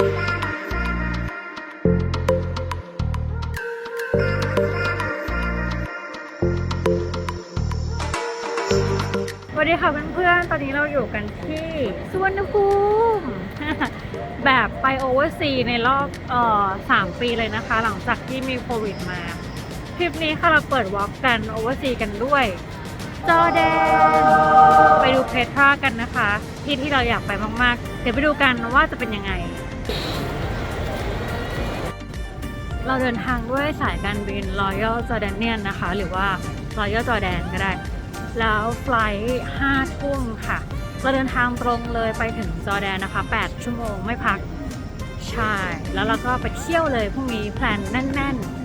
สวัสดีค่ะเพื่อนๆ ตอนนี้เราอยู่กันที่สุวรรณภูมิ แบบไปโอเวอร์ซีในรอบเอ่อสามปีเลยนะคะ หลังจากที่มีโควิดมาทริปนี้ค่ะเราเปิดวอล์กกันโอเวอร์ซีกันด้วย จอแดน ไปดูเพทรากันนะคะ ที่ที่เราอยากไปมากๆ เดี๋ยวไปดูกันว่าจะเป็นยังไง เราเดินทางด้วยสายการบิน Royal Jordanian นะคะ หรือว่า Royal Jordan ก็ได้ แล้วไฟลท์5ทุ่มค่ะ เราเดินทางตรงเลยไปถึงจอร์แดนนะคะ 8 ชั่วโมงไม่พัก ใช่ แล้วเราก็ไปเที่ยวเลยพรุ่งนี้แพลนแน่น ๆ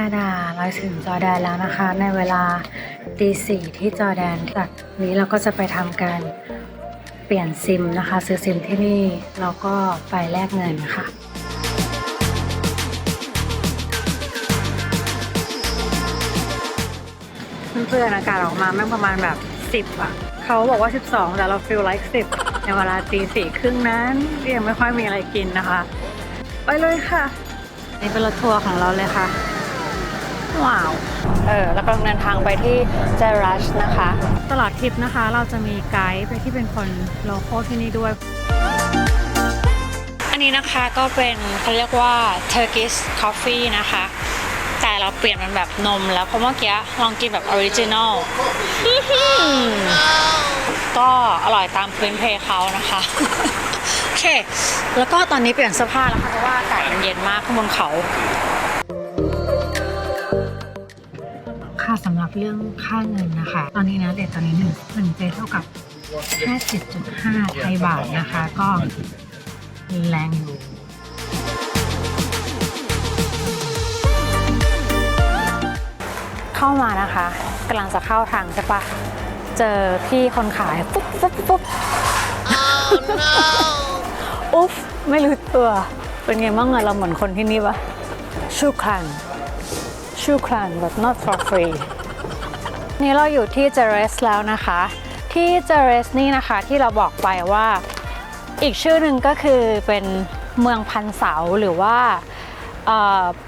5 ดาเราถึงจอแดนแล้วนะคะ ในเวลาตีสี่ที่จอแดนจากนี้เราก็จะไปทำการเปลี่ยนซิมนะคะ ซื้อซิมที่นี่แล้วก็ไปแลกเงินค่ะเพื่อนๆอากาศออกมาแม่งประมาณแบบ 10 อะ เขาบอกว่า 12 แต่เราฟิลไลค์10 ในเวลาตีสี่ครึ่งนั้นยังไม่ค่อยมีอะไรกินนะคะ ไปเลยค่ะ นี่เป็นรถทัวร์ของเราเลยค่ะ ว้าว เออแล้วก็เดินทางไปที่เจรัชนะคะ ตลอดทริปนะคะ เราจะมีไกด์ไปที่เป็นคนโลโก้ที่นี่ด้วย อันนี้นะคะก็เป็นเขาเรียกว่า Turkish Coffee นะคะ แต่เราเปลี่ยนมันแบบนมแล้วเพราะเมื่อกี้ลองกินแบบออริจินอลก็อร่อยตามพื้นเพเขานะคะ โอเค แล้วก็ตอนนี้เปลี่ยนเสื้อผ้าแล้วค่ะเพราะว่าอากาศมันเย็นมากข้างบนเขา รับเรื่องค่าเงินนะคะ ตอนนี้นะเรทตอนนี้หนึ่งหนึ่งเจเท่ากับ 57.5 ไทยบาทนะคะ ก็แรงอยู่เข้ามานะคะกำลังจะเข้าทางใช่ปะเจอพี่คนขายปุ๊บปุ๊บปุ๊บ อุ๊บไม่รู้ตัว เป็นไงบ้างอะเราเหมือนคนที่นี่ปะชูครันชูครัน but not for free นี่เราอยู่ที่เจเรสแล้วนะคะ ที่เจเรสนี่นะคะที่เราบอกไปว่า อีกชื่อหนึ่งก็คือเป็นเมืองพันเสาหรือว่า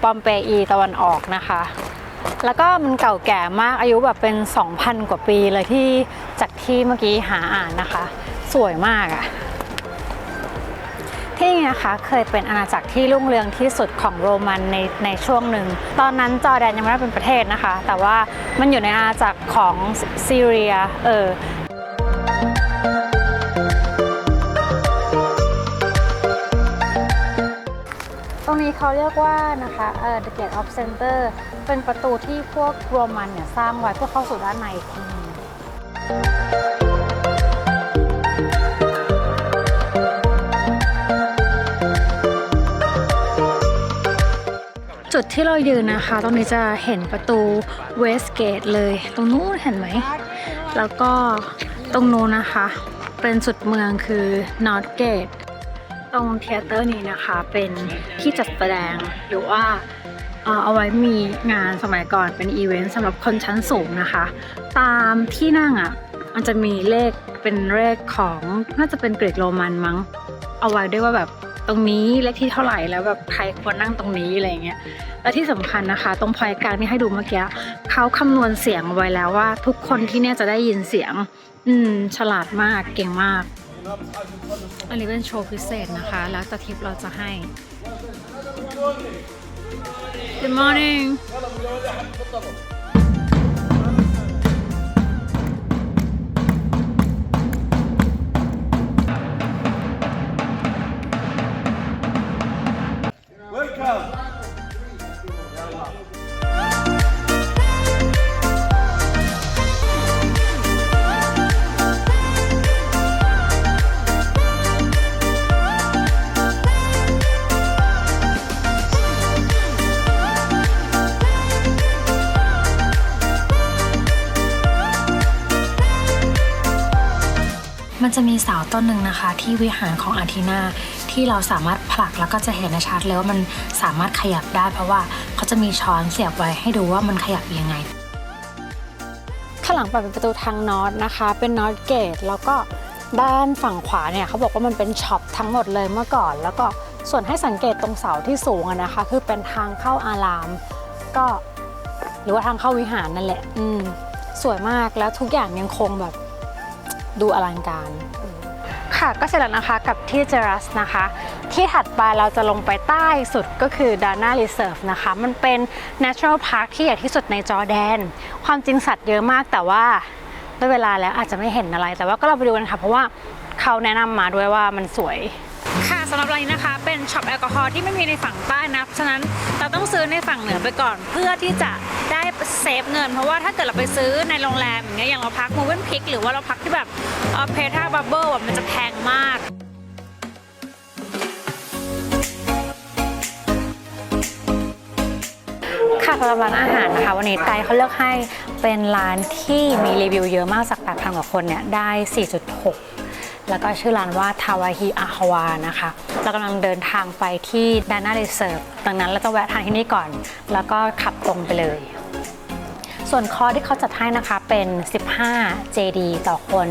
ปอมเปอีตะวันออกนะคะ แล้วก็มันเก่าแก่มากอายุแบบเป็น 2,000 กว่าปีเลยที่จากที่เมื่อกี้หาอ่านนะคะ สวยมากอะ ที่นี่นะคะเคยเป็นอาณาจักรที่รุ่งเรืองที่สุดของโรมันในในช่วงหนึ่ง ตอนนั้นจอร์แดนยังไม่ได้เป็นประเทศนะคะ แต่ว่ามันอยู่ในอาณาจักรของซีเรียเออตรงนี้เขาเรียกว่านะคะเอ่อ The Gate of Center เป็นประตูที่พวกโรมันเนี่ยสร้างไว้เพื่อเข้าสู่ด้านใน ที่เรายืนนะคะ ตรงนี้จะเห็นประตู West Gate เลย ตรงนู้นเห็นไหม แล้วก็ตรงนู้นนะคะ เป็นสุดเมืองคือ North Gate ตรงเทเตอร์นี้นะคะ เป็นที่จัดแสดงหรือว่าเอ่อเอาไว้มีงานสมัยก่อนเป็นอีเวนต์สำหรับคนชั้นสูงนะคะ ตามที่นั่งอะ่ะ มันจะมีเลขเป็นเลขของน่าจะเป็นกรีกโรมันมั้ง เอาไว้ด้วยว่าแบบตรงนี้เลขที่เท่าไหร่แล้วแบบใครควรนั่งตรงนี้อะไรเงี้ย และที่สำคัญนะคะ ตรงพอยต์กลางที่ให้ดูเมื่อกี้เขาคำนวณเสียงไว้แล้วว่า ทุกคนที่เนี่ยจะได้ยินเสียง อืม ฉลาดมากเก่งมาก อันนี้เป็นโชว์พิเศษนะคะ แล้วแต่ทิปเราจะให้ Good morning จะมีเสาต้นหนึ่งนะคะ ที่วิหารของอาทีนาที่เราสามารถผลักแล้วก็จะเห็นในชัดเลยว่ามันสามารถขยับได้ เพราะว่าเขาจะมีช้อนเสียบไว้ให้ดูว่ามันขยับยังไง ข้างหลังเปิดเป็นประตูทางนอตนะคะ เป็นนอตเกตแล้วก็ด้านฝั่งขวาเนี่ยเขาบอกว่ามันเป็นช็อปทั้งหมดเลยเมื่อก่อน แล้วก็ส่วนให้สังเกตตรงเสาที่สูงนะคะ คือเป็นทางเข้าอาราม ก็หรือว่าทางเข้าวิหารนั่นแหละ อืมสวยมากแล้วทุกอย่างยังคงแบบ ดูอลังการ ค่ะก็เสร็จแล้วนะคะกับที่เจรัสนะคะ ที่ถัดไปเราจะลงไปใต้สุดก็คือดาน่ารีเซิร์ฟนะคะ มันเป็น Natural Park ที่ใหญ่ที่สุดในจอร์แดน ความจริงสัตว์เยอะมากแต่ว่าด้วยเวลาแล้วอาจจะไม่เห็นอะไร แต่ว่าก็เราไปดูกันค่ะ เพราะว่าเขาแนะนำมาด้วยว่ามันสวย สำหรับรายนี้นะคะ เป็นช็อปแอลกอฮอล์ที่ไม่มีในฝั่งใต้นะเพราะฉะนั้นเราต้องซื้อในฝั่งเหนือไปก่อนเพื่อที่จะได้เซฟเงิน เพราะว่าถ้าเกิดเราไปซื้อในโรงแรมอย่างเงี้ยอย่างเราพักมูเวนพิกหรือว่าเราพักที่แบบเออเพทาบับเบิลมันจะแพงมากค่ะสำหรับร้านอาหารนะคะ วันนี้ไกด์เขาเลือกให้เป็นร้านที่มีรีวิวเยอะมากจาก8,000กว่าคนเนี่ยได้ 4.6 แล้วก็ชื่อร้านว่าทาวาฮิอาฮาวานะคะ เรากำลังเดินทางไปที่ดาน่ารีเซิร์ฟดังนั้นเราจะแวะทานที่นี่ก่อน แล้วก็ขับตรงไปเลย ส่วนคอที่เขาจัดให้นะคะเป็น 15 JD ต่อคน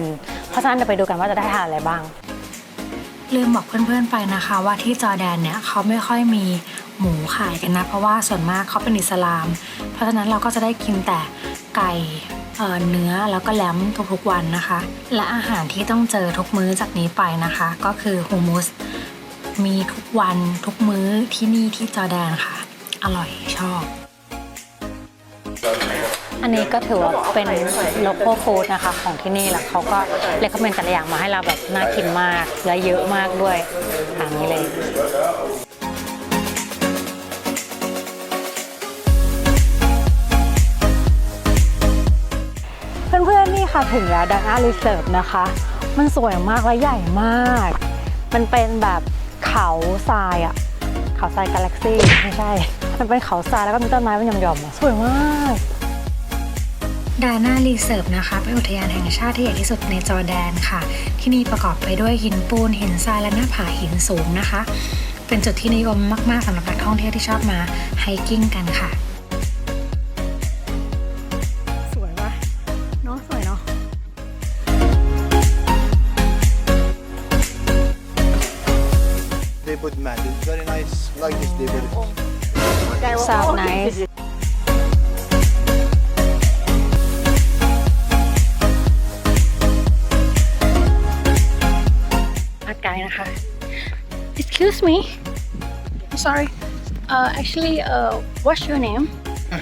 เพราะฉะนั้นเดี๋ยวไปดูกันว่าจะได้ทานอะไรบ้างลืมบอกเพื่อนๆไปนะคะว่าที่จอร์แดนเนี่ยเขาไม่ค่อยมี หมูขายกันนะ เพราะว่าส่วนมากเขาเป็นอิสลาม เพราะฉะนั้นเราก็จะได้กินแต่ไก่เเนื้อแล้วก็แลมทุกๆวันนะคะ และอาหารที่ต้องเจอทุกมื้อจากนี้ไปนะคะ ก็คือฮูมูสมีทุกวันทุกมื้อที่นี่ที่จอร์แดนค่ะ อร่อยชอบ อันนี้ก็ถือว่าเป็นโลโก้ฟู้ดนะคะของที่นี่แล้วเขาก็เล c ก m เมนแต่ละอย่างมาให้เราแบบน่ากินมากและเยอะมากด้วยทางนี้เลย เพื่อนๆนี่ค่ะถึงแล้วดาน่ารีเซิร์ฟนะคะ มันสวยมากและใหญ่มาก มันเป็นแบบเขาทรายอะเขาทรายกาแล็กซี่ไม่ใช่ มันเป็นเขาทรายแล้วก็มีต้นไม้เป็นหย่อมๆอะสวยมากดาน่ารีเซิร์ฟนะคะเป็นอุทยานแห่งชาติที่ใหญ่ที่สุดในจอร์แดนค่ะ ที่นี่ประกอบไปด้วยหินปูนหินทรายและหน้าผาหินสูงนะคะ เป็นจุดที่นิยมมากๆสำหรับนักท่องเที่ยวที่ชอบมาไฮกิ้งกันค่ะ Good man. It's very nice, like this day, very nice. Excuse me. I'm sorry. Uh, actually, uh, what's your name?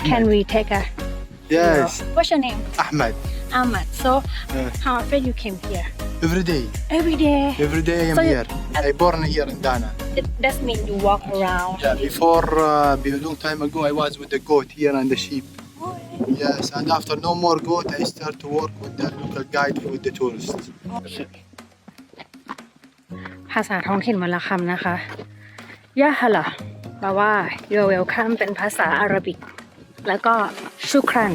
Can we take a? Yes. What's your name? Ahmed. Ahmed. So, how often you came here? Every day. every day Every day I'm So you- here. I born here in Dana. that that means you walk around Yeah. Before uh, be- a long time ago, I was with the goat here and the sheep. Yes. And after no more goat, I start to work with the local guide with the tourists. ภาษาท้องถิ่นวันละคำนะคะยะฮะละแปลว่า you're welcome เป็นภาษาอาหรับิก แล้วก็ชุครัน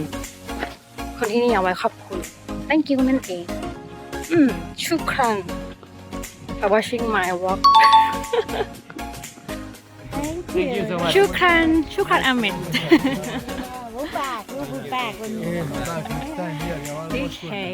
คนที่นี่เอาไว้ขอบคุณ thank you นั่นเอง อืมชุครัน for watching my vlog Thank you so much. ชุครันชุครันอาเมน We're back. We'll be back when you. okay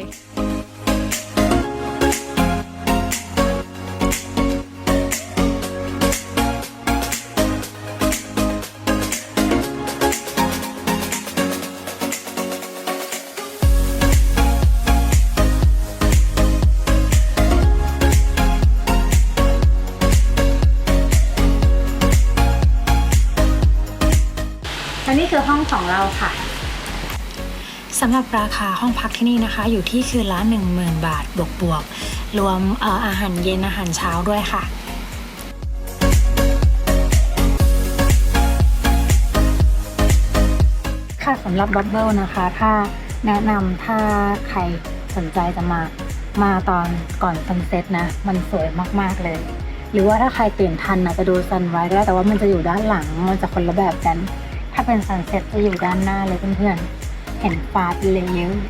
ของเราค่ะสำหรับราคาห้องพักที่นี่นะคะ อยู่ที่คืนละ10,000 บาท บวกบวกๆรวมเอ่ออาหารเย็นอาหารเช้าด้วยค่ะค่ะสำหรับบับเบิลนะคะ ถ้าแนะนำถ้าใครสนใจจะมามาตอนก่อนซันเซ็ตนะ มันสวยมากๆเลย หรือว่าถ้าใครตื่นทันนะจะดูซันไรส์ก็ได้แต่ว่ามันจะอยู่ด้านหลังมันจะคนละแบบกัน ถ้าเป็นซันเซ็ตจะอยู่ด้านหน้าเลยเพื่อนๆ เห็นฟ้าเป็นเลเยอร์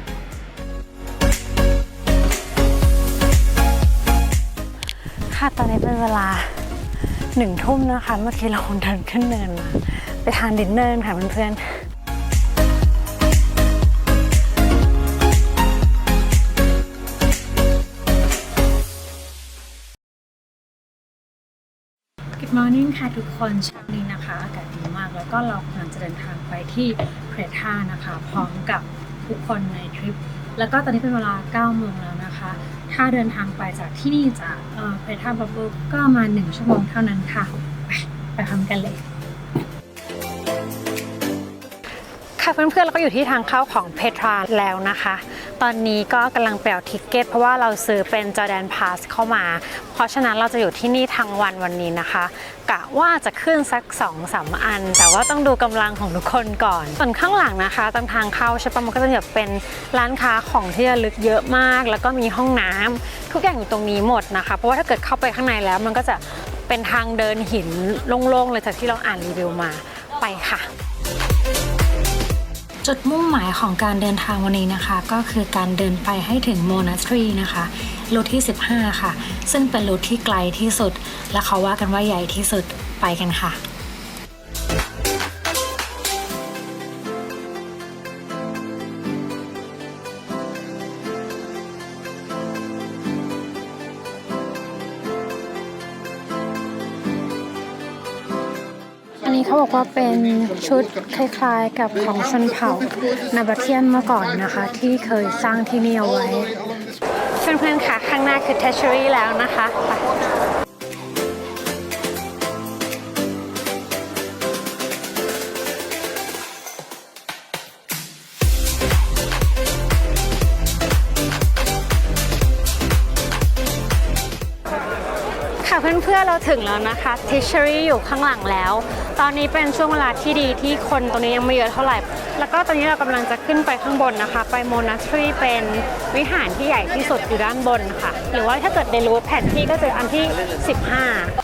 ค่ะตอนนี้เป็นเวลาหนึ่งทุ่มนะคะ เมื่อกี้เราเดินขึ้นเนินมา ไปทานดินเนอร์ค่ะเพื่อนๆ Good morning ค่ะทุกคนเช้านี้ ก็เรากำลังจะเดินทางไปที่เพรท่านะคะ พร้อมกับทุกคนในทริป แล้วก็ตอนนี้เป็นเวลา9โมงแล้วนะคะ ถ้าเดินทางไปจากที่นี่จากเพรท่าบับเบิลก็มา 1 ชั่วโมงเท่านั้นค่ะ ไปไปทำกันเลย ค่ะเพื่อนๆเราก็อยู่ที่ทางเข้าของเพทราแล้วนะคะ ตอนนี้ก็กำลังเปลี่ยนทิกเก็ตเพราะว่าเราซื้อเป็นจอแดนพาสเข้ามา เพราะฉะนั้นเราจะอยู่ที่นี่ทั้งวันวันนี้นะคะกะว่าจะขึ้นสัก2อสามอัน แต่ว่าต้องดูกำลังของทุกคนก่อน ส่วนข้างหลังนะคะตรงทางเข้าใช่ปะมันก็จะแบบเป็นร้านค้าของที่ระลึกเยอะมาก แล้วก็มีห้องน้ำทุกอย่างอยู่ตรงนี้หมดนะคะ เพราะว่าถ้าเกิดเข้าไปข้างในแล้วมันก็จะเป็นทางเดินหินโล่งๆเลยจากที่เราอ่านรีวิวมาไปค่ะ จุดมุ่งหมายของการเดินทางวันนี้นะคะ ก็คือการเดินไปให้ถึงโมนาสทรีนะคะรูทที่ 15 ค่ะ ซึ่งเป็นรูทที่ไกลที่สุด และเขาว่ากันว่าใหญ่ที่สุดไปกันค่ะ บอกว่าเป็นชุดคล้ายๆกับของชนเผ่านาบาเทียนเมื่อก่อนนะคะ ที่เคยสร้างที่นี่เอาไว้เพื่อนๆค่ะ ข้างหน้าคือ t ท a ช u r y แล้วนะคะค่ะเพื่อนๆเราถึงแล้วนะคะ t ท s h e r y อยู่ข้างหลังแล้ว ตอนนี้เป็นช่วงเวลาที่ดีที่คนตรงนี้ยังไม่เยอะเท่าไหร่ แล้วก็ตอนนี้เรากำลังจะขึ้นไปข้างบนนะคะ ไปโมนาสทรีเป็นวิหารที่ใหญ่ที่สุดอยู่ด้านบนค่ะ หรือว่าถ้าเกิดในรู้แผนที่ก็จะอันที่ 15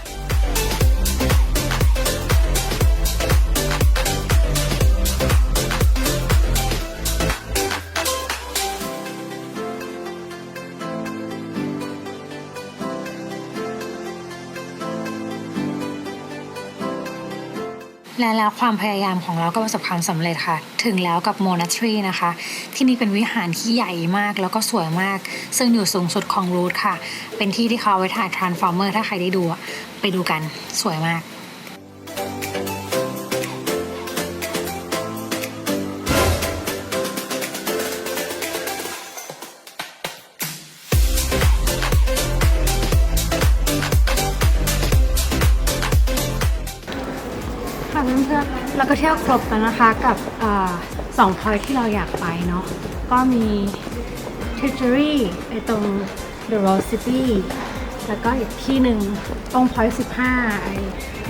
และแล้วความพยายามของเราก็ประสบความสำเร็จค่ะ ถึงแล้วกับโมนาทรีนะคะ ที่นี่เป็นวิหารที่ใหญ่มากแล้วก็สวยมาก ซึ่งอยู่สูงสุดของรูทค่ะ เป็นที่ที่เขาไว้ถ่ายทรานส์ฟอร์เมอร์ถ้าใครได้ดูอะไปดูกันสวยมาก ก็เที่ยวครบแล้วนะคะกับอสองพอยที่เราอยากไปเนาะก็มี t r e a s u r y ไอตรง The Rose City แล้วก็อีกที่หนึ่งตรง Point 15ไอ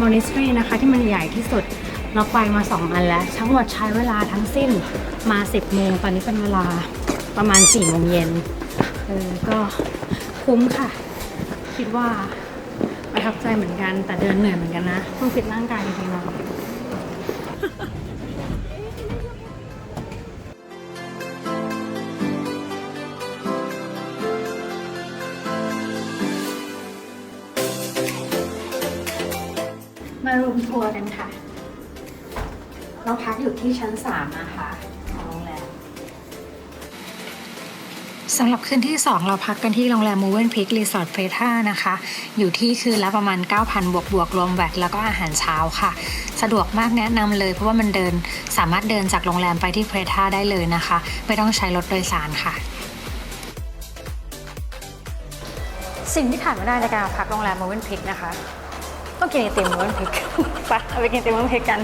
Monastery นะคะ ที่มันใหญ่ที่สุดเราไปมา 2 อันแล้ว ทั้งหมดใช้เวลาทั้งสิ้นมา 10โมงตอนนี้เป็นเวลาประมาณ4โมงเย็นเออก็คุ้มค่ะ คิดว่าประทับใจเหมือนกันแต่เดินเหนื่อยเหมือนกันนะต้องฟิตร่างกายจริงๆเนาะ มารูมทัวร์กันค่ะ เราพักอยู่ที่ชั้น3นะคะของโรงแรมสำหรับคืนที่ 2 เราพักกันที่โรงแรม m o v e n Peak Resort p r e t a นะคะ อยู่ที่คืนละประมาณ 9,000 บวกบวกๆรวมแวตแล้วก็อาหารเช้าค่ะ สะดวกมากแนะนำเลยเพราะว่ามันเดินสามารถเดินจากโรงแรมไปที่เพรทาได้เลยนะคะ ไม่ต้องใช้รถโดยสารค่ะ สิ่งที่ขาดไม่ได้ในการพักโรงแรม m o v e n Peak นะคะ ต้องกินไอติม m o v e n Peak ไปเอาไปกินไอติม m o v e n Peak กัน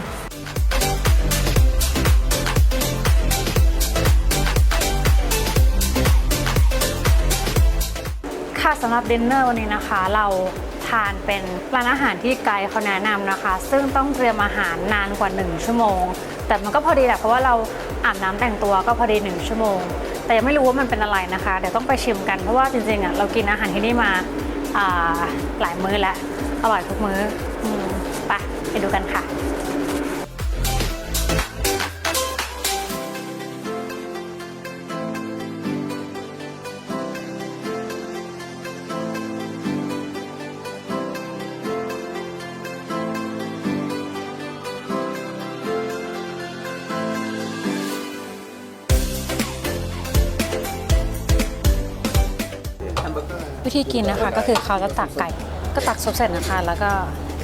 ค่ะสำหรับดินเนอร์วันนี้นะคะ เราทานเป็นร้านอาหารที่ไกด์เขาแนะนำนะคะ ซึ่งต้องเตรียมอาหารนานกว่า 1 ชั่วโมง แต่มันก็พอดีแหละเพราะว่าเราอาบน้ำแต่งตัวก็พอดี 1 ชั่วโมง แต่ยังไม่รู้ว่ามันเป็นอะไรนะคะ เดี๋ยวต้องไปชิมกันเพราะว่าจริงๆอะเรากินอาหารที่นี่มาาหลายมื้อแล้ว อร่อยทุกมื้ออไปไปดูกันค่ะ วิธีกินนะคะก็คือเขาจะตักไก่ ก็ตักซุปเสร็จนะคะ แล้วก็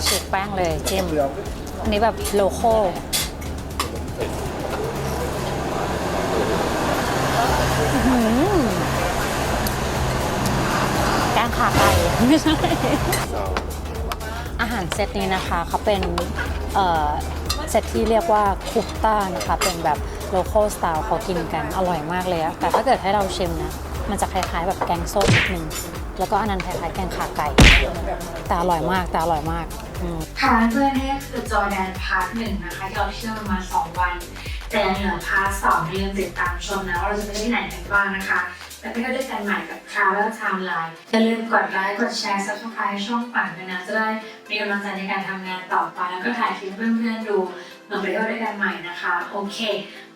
ฉีกแป้งเลยจิ้ม อันนี้แบบโลโก้แกงขาไก่ไม่ใช่อาหารเซตนี้นะคะเขาเป็นเซตที่เรียกว่าคุปต้านะคะ เป็นแบบโลคอลสไตล์เขากินกันอร่อยมากเลยอะแต่ถ้าเกิดให้เราชิมนะ มันจะคล้ายๆแบบแกงส้มนิดนึง แล้วก็อันนั้นคล้ายๆแกงขาไก่ แต่อร่อยมาก แต่อร่อยมากค่ะเพื่อนนี่คือจอแดนพาร์ทหนึ่งนะคะที่เราเที่ยวมา 2 วัน แต่ยังเหลือพาร์ทสองที่ยังติดตามชมนะว่าเราจะไปที่ไหนกันบ้างนะคะแล้วไปเที่ยวด้วยกันใหม่กับ Travel Timeline อย่าลืมกดไลค์กดแชร์ subscribe ช่องปั่นด้วยนะจะได้มีกำลังใจในการทำงานต่อไปแล้วก็ถ่ายคลิปเพื่อนๆดูเราไปเที่ยวด้วยกันใหม่นะคะ โอเค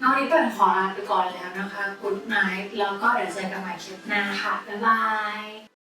นองนี้ก็ขอลาไปก่อนแล้วนะคะ Good night แล้วก็เดี๋ยวเจอกันใหม่คลิปหน้าค่ะ บ๊ายบาย